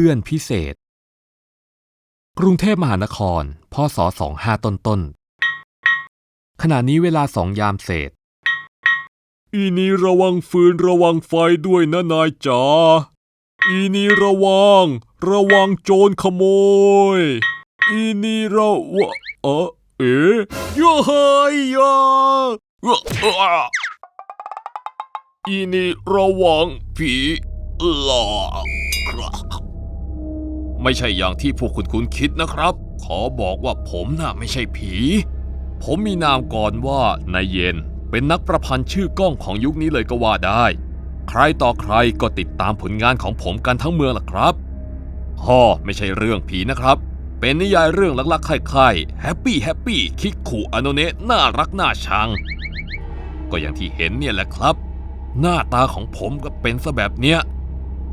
พื่อนพิเศษ กรุงเทพมหานคร พศ 25 ต้นต้น ขณะนี้เวลาสองยามเศษ อีนี่ระวังฟืนระวังไฟด้วยนะนายจ๋า อีนี่ระวัง ระวังโจรขโมย อีนี่ระวะเออเอ๋ยเฮ้ยยาอีนี่ระวังผีหลอกครับ ไม่ใช่อย่างที่พวกคุณคุณคิดนะครับ ขอบอกว่าผมน่ะไม่ใช่ผี ผมมีนามก่อนว่านายเย็น เป็นนักประพันธ์ชื่อก้องของยุคนี้เลยก็ว่าได้ ใครต่อใครก็ติดตามผลงานของผมกันทั้งเมืองล่ะครับฮ่อไม่ใช่เรื่องผีนะครับ เป็นนิยายเรื่องลักๆไข่ๆแฮปปี้แฮปปี้คิกขู่อโนเนะน่ารักน่าชัง ก็อย่างที่เห็นเนี่ยแหละครับ หน้าตาของผมก็เป็นซะแบบเนี้ย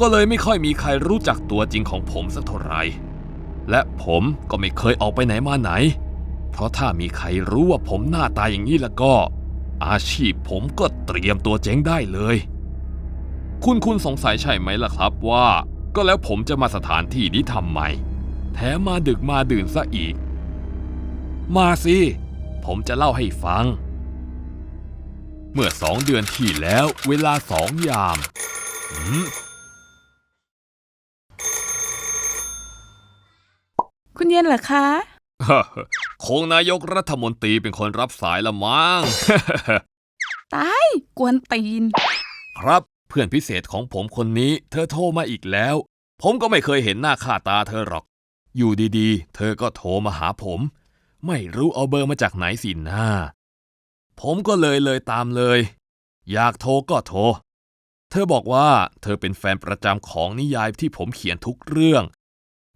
ก็เลยไม่ค่อยมีใครรู้จักตัวจริงของผมสักเท่าไหร่ และผมก็ไม่เคยออกไปไหนมาไหน เพราะถ้ามีใครรู้ว่าผมหน้าตาอย่างนี้แล้วก็ อาชีพผมก็เตรียมตัวเจ๊งได้เลย คุณคุณสงสัยใช่ไหมล่ะครับว่า ก็แล้วผมจะมาสถานที่นี้ทำไม แถมมาดึกมาดื่นซะอีก มาสิ ผมจะเล่าให้ฟัง เมื่อสองเดือนที่แล้ว เวลาสองยามหืม คุณเย็นเหรอคะ คงนายกรัฐมนตรีเป็นคนรับสายละมั้ง ตาย กวนตีน ครับเพื่อนพิเศษของผมคนนี้ เธอโทรมาอีกแล้ว ผมก็ไม่เคยเห็นหน้าค่าตาเธอหรอก อยู่ดีๆ เธอก็โทรมาหาผม ไม่รู้เอาเบอร์มาจากไหนสินะผมก็เลยเลยตามเลย อยากโทรก็โทร เธอบอกว่าเธอเป็นแฟนประจำของนิยายที่ผมเขียนทุกเรื่อง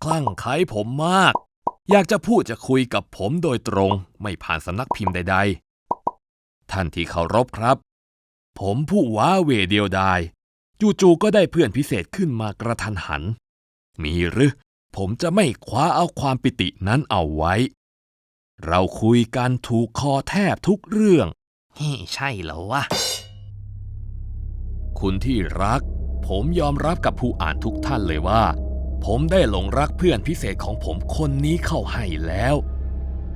คลั่งไคล้ผมมาก อยากจะพูดจะคุยกับผมโดยตรง ไม่ผ่านสำนักพิมพ์ใด ๆ ท่านที่เคารพครับ ผมผู้ว้าเหวเดียวดายจู่ๆก็ได้เพื่อนพิเศษขึ้นมากระทันหัน มีหรือ ผมจะไม่คว้าเอาความปิตินั้นเอาไว้ เราคุยกันถูกคอแทบทุกเรื่องเฮ้ใช่เหรอวะ คุณที่รัก ผมยอมรับกับผู้อ่านทุกท่านเลยว่า ผมได้หลงรักเพื่อนพิเศษของผมคนนี้เข้าให้แล้ว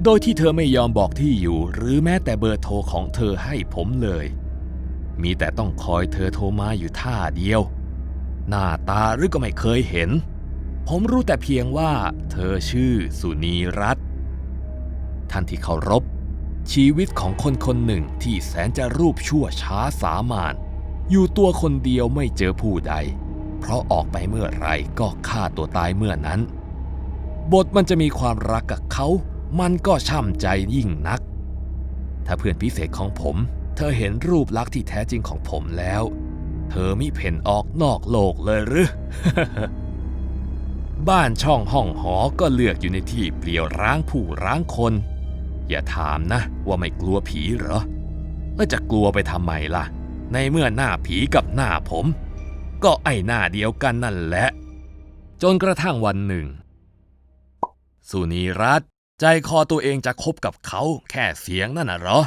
โดยที่เธอไม่ยอมบอกที่อยู่ หรือแม้แต่เบอร์โทรของเธอให้ผมเลย มีแต่ต้องคอยเธอโทรมาอยู่ท่าเดียว หน้าตาหรือก็ไม่เคยเห็น ผมรู้แต่เพียงว่า เธอชื่อสุนีรัตน์ท่านที่เคารพ ชีวิตของคนคนหนึ่งที่แสนจะรูปชั่วช้าสามานอยู่ตัวคนเดียวไม่เจอผู้ใด เพราะออกไปเมื่อไรก็ฆ่าตัวตายเมื่อนั้น บทมันจะมีความรักกับเขา มันก็ช่ำใจยิ่งนัก ถ้าเพื่อนพิเศษของผม เธอเห็นรูปลักษณ์ที่แท้จริงของผมแล้ว เธอมิเพ่นออกนอกโลกเลยหรือ บ้านช่องห้องหอก็เลือกอยู่ในที่เปลี่ยวร้างผู้ร้างคน อย่าถามนะว่าไม่กลัวผีเหรอ แล้วจะกลัวไปทำไมล่ะ ในเมื่อหน้าผีกับหน้าผม ก็ไอหน้าเดียวกันนั่นแหละ จนกระทั่งวันหนึ่ง สุนีรัตน์ใจคอตัวเองจะคบกับเขาแค่เสียงนั่นน่ะเหรอ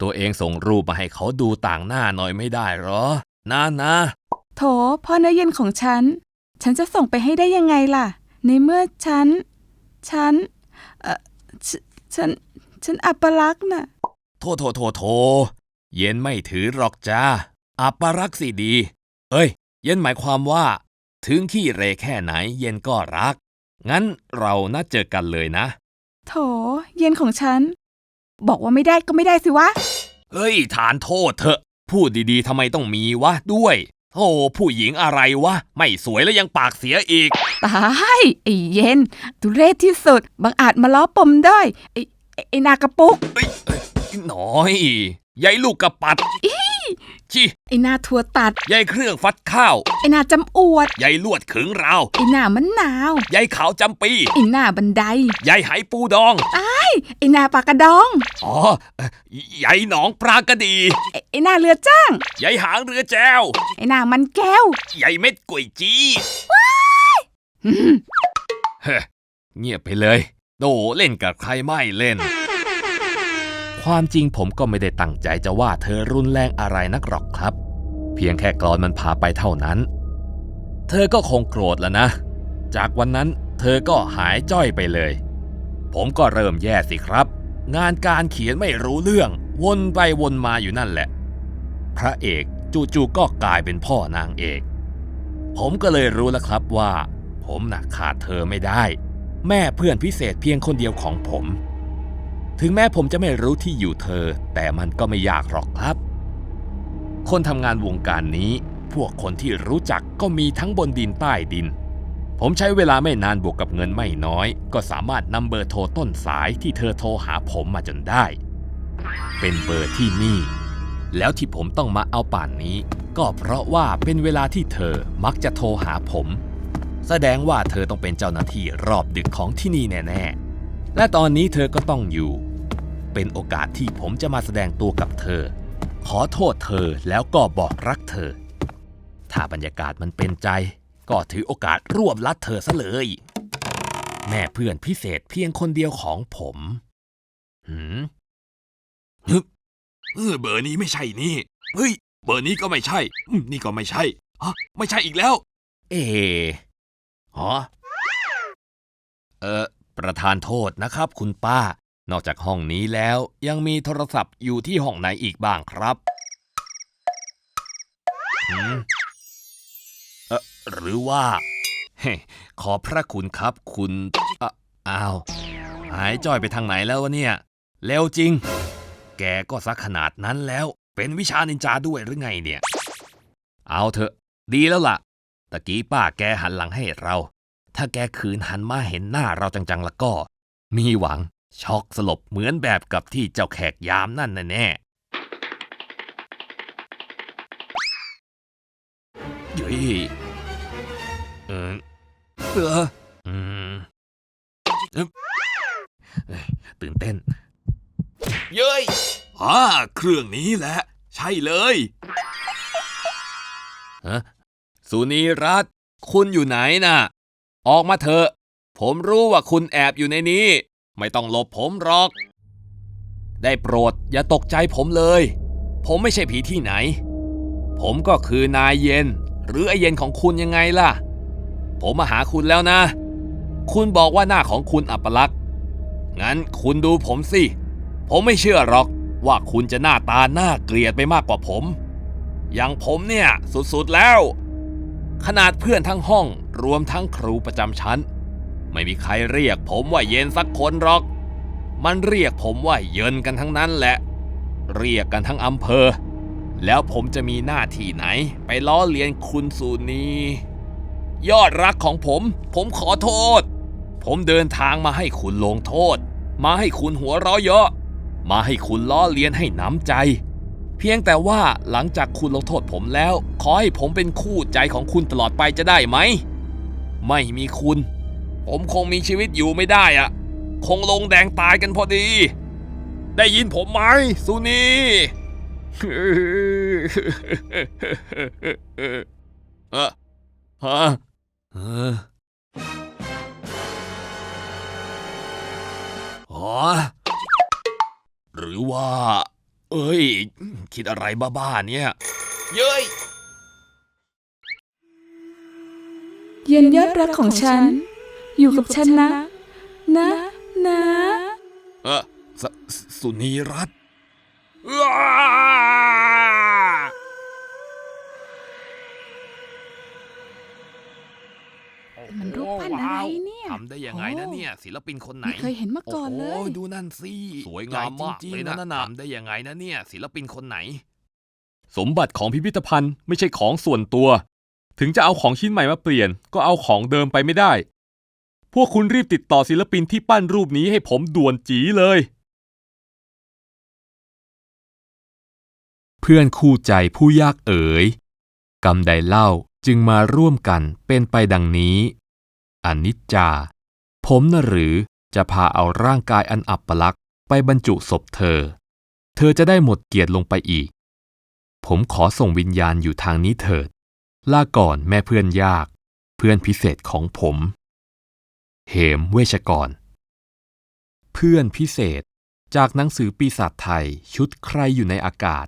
ตัวเองส่งรูปมาให้เขาดูต่างหน้าหน่อยไม่ได้เหรอนะนะโถพ่อเนื้อเย็นของฉัน ฉันจะส่งไปให้ได้ยังไงล่ะ ในเมื่อฉัน ฉัน เอ่อฉฉัน ฉันอัปลักษณ์น่ะ โทโทโทโท เย็นไม่ถือหรอกจ้าอัปรักษ์สิดี เอ้ย เย็นหมายความว่า ถึงขี้เรแค่ไหนเย็นก็รัก งั้นเรานัดเจอกันเลยนะ โถ เย็นของฉัน บอกว่าไม่ได้ก็ไม่ได้สิวะ เฮ้ย ฐานโทษเถอะ พูดดีๆทำไมต้องมีวะด้วยโธ่ผู้หญิงอะไรวะ ไม่สวยแล้วยังปากเสียอีก ตายไอ้เย็นทุเรศที่สุดบางอาจมาล้อปมด้อยไอ้ไอ้ไอ้นากระปุกหน่อยยายลูกกระปัด ชิไอ้นาถั่วตัด ยายเครื่องฟัดข้าว ไอ้นาจำอวด ยายลวดขึงราว ไอ้หน้ามะนาว ยายขาวจำปีไอ้หน้าบันได ยายไหปูดองไอ้หน้าปากกระดอง อ๋อเอ่อยายหนองปลากระดี ไอ้ไอ้หน้าเรือจ้าง ยายหางเรือแจว ไอ้หน้ามันแก้ว ยายเม็ดก๋วยจีเฮ้เงียบไปเลย โดเล่นกับใครไม่เล่น ความจริงผมก็ไม่ได้ตั้งใจจะว่าเธอรุนแรงอะไรนักหรอกครับ เพียงแค่กรอนมันพาไปเท่านั้น เธอก็คงโกรธแล้วนะ จากวันนั้นเธอก็หายจ้อยไปเลย ผมก็เริ่มแย่สิครับ งานการเขียนไม่รู้เรื่อง วนไปวนมาอยู่นั่นแหละ พระเอกจู่ๆก็กลายเป็นพ่อนางเอก ผมก็เลยรู้แล้วครับว่า ผมน่ะขาดเธอไม่ได้ แม่เพื่อนพิเศษเพียงคนเดียวของผม ถึงแม้ผมจะไม่รู้ที่อยู่เธอ แต่มันก็ไม่ยากหรอกครับ คนทำงานวงการนี้ พวกคนที่รู้จักก็มีทั้งบนดินใต้ดิน ผมใช้เวลาไม่นานบวกกับเงินไม่น้อย ก็สามารถนำเบอร์โทรต้นสายที่เธอโทรหาผมมาจนได้ เป็นเบอร์ที่นี่ แล้วที่ผมต้องมาเอาป่านนี้ ก็เพราะว่าเป็นเวลาที่เธอมักจะโทรหาผม แสดงว่าเธอต้องเป็นเจ้าหน้าที่รอบดึกของที่นี่แน่ ๆ และตอนนี้เธอก็ต้องอยู่ เป็นโอกาสที่ผมจะมาแสดงตัวกับเธอ ขอโทษเธอแล้วก็บอกรักเธอ ถ้าบรรยากาศมันเป็นใจ ก็ถือโอกาสรวบลัดเธอซะเลย แม่เพื่อนพิเศษเพียงคนเดียวของผมหืมฮึบเออเบอร์นี้ไม่ใช่นี่ เฮ้ย เบอร์นี้ก็ไม่ใช่อืมนี่ก็ไม่ใช่ฮะไม่ใช่อีกแล้ว เอ๋ฮะเออประธานโทษนะครับคุณป้า นอกจากห้องนี้แล้วยังมีโทรศัพท์อยู่ที่ห้องไหนอีกบ้างครับหืมเออหรือว่าเฮ้ขอพระคุณครับคุณอะอ้าว หายจ้อยไปทางไหนแล้ววะเนี่ยเร็วจริง แกก็สักขนาดนั้นแล้ว เป็นวิชานินจาด้วยหรือไงเนี่ย เอาเถอะ ดีแล้วล่ะ ตะกี้ป้าแกหันหลังให้เรา ถ้าแกคืนหันมาเห็นหน้าเราจังๆแล้วก็ มีหวัง ช็อกสลบเหมือนแบบกับที่เจ้าแขกยามนั่นแน่ๆเฮ้ยเออเอออืมอึ๊บเอ้ยตื่นเต้น เย้ยอ่าเครื่องนี้แหละ ใช่เลยฮะสุนีรัตน์คุณอยู่ไหนน่ะ ออกมาเถอะ ผมรู้ว่าคุณแอบอยู่ในนี้ ไม่ต้องหลบผมหรอก ได้โปรดอย่าตกใจผมเลย ผมไม่ใช่ผีที่ไหน ผมก็คือนายเย็น หรือไอเย็นของคุณยังไงล่ะ ผมมาหาคุณแล้วนะ คุณบอกว่าหน้าของคุณอัปลักษณ์งั้นคุณดูผมสิ ผมไม่เชื่อหรอกว่าคุณจะหน้าตาหน่าเกลียดไปมากกว่าผม อย่างผมเนี่ยสุดๆแล้ว ขนาดเพื่อนทั้งห้องรวมทั้งครูประจำชั้น ไม่มีใครเรียกผมว่าเย็นสักคนหรอก มันเรียกผมว่าเยินกันทั้งนั้นแหละ เรียกกันทั้งอำเภอ แล้วผมจะมีหน้าที่ไหน ไปล้อเลียนคุณสูนียอดรักของผม ผมขอโทษ ผมเดินทางมาให้คุณลงโทษ มาให้คุณหัวเราะเยาะมาให้คุณล้อเลียนให้น้ำใจ เพียงแต่ว่าหลังจากคุณลงโทษผมแล้ว ขอให้ผมเป็นคู่ใจของคุณตลอดไปจะได้ไหม ไม่มีคุณ ผมคงมีชีวิตอยู่ไม่ได้อะคงลงแดงตายกันพอดี ได้ยินผมไหมสุนีเออฮะเอออ๋อหรือว่า เอ้ย คิดอะไรบ้าๆเนี่ย เย้ย เย็นยอดรักของฉัน อยู่กับฉันนะ นะ นะเออสสสุนีรัตน์อ้ามันรูปปั้นอะไรเนี่ยทำได้ยังไงนะเนี่ย ศิลปินคนไหนไม่เคยเห็นมาก่อนเลยโอ้โหดูนั่นสิสวยงามมากเลยนะทำได้ยังไงนะเนี่ย ศิลปินคนไหน สมบัติของพิพิธภัณฑ์ไม่ใช่ของส่วนตัว ถึงจะเอาของชิ้นใหม่มาเปลี่ยน ก็เอาของเดิมไปไม่ได้ พวกคุณรีบติดต่อศิลปินที่ปั้นรูปนี้ให้ผมด่วนจีเลย เพื่อนคู่ใจผู้ยากเอ๋ยกรรมใดเล่าจึงมาร่วมกันเป็นไปดังนี้ อนิจจา ผมน่ะหรือจะพาเอาร่างกายอันอับปลักไปบรรจุศพเธอ เธอจะได้หมดเกียรติลงไปอีก ผมขอส่งวิญญาณอยู่ทางนี้เถิด ลาก่อนแม่เพื่อนยาก เพื่อนพิเศษของผม เหมเวชกร เพื่อนพิเศษ จากหนังสือปีศาจไทยชุดใครอยู่ในอากาศ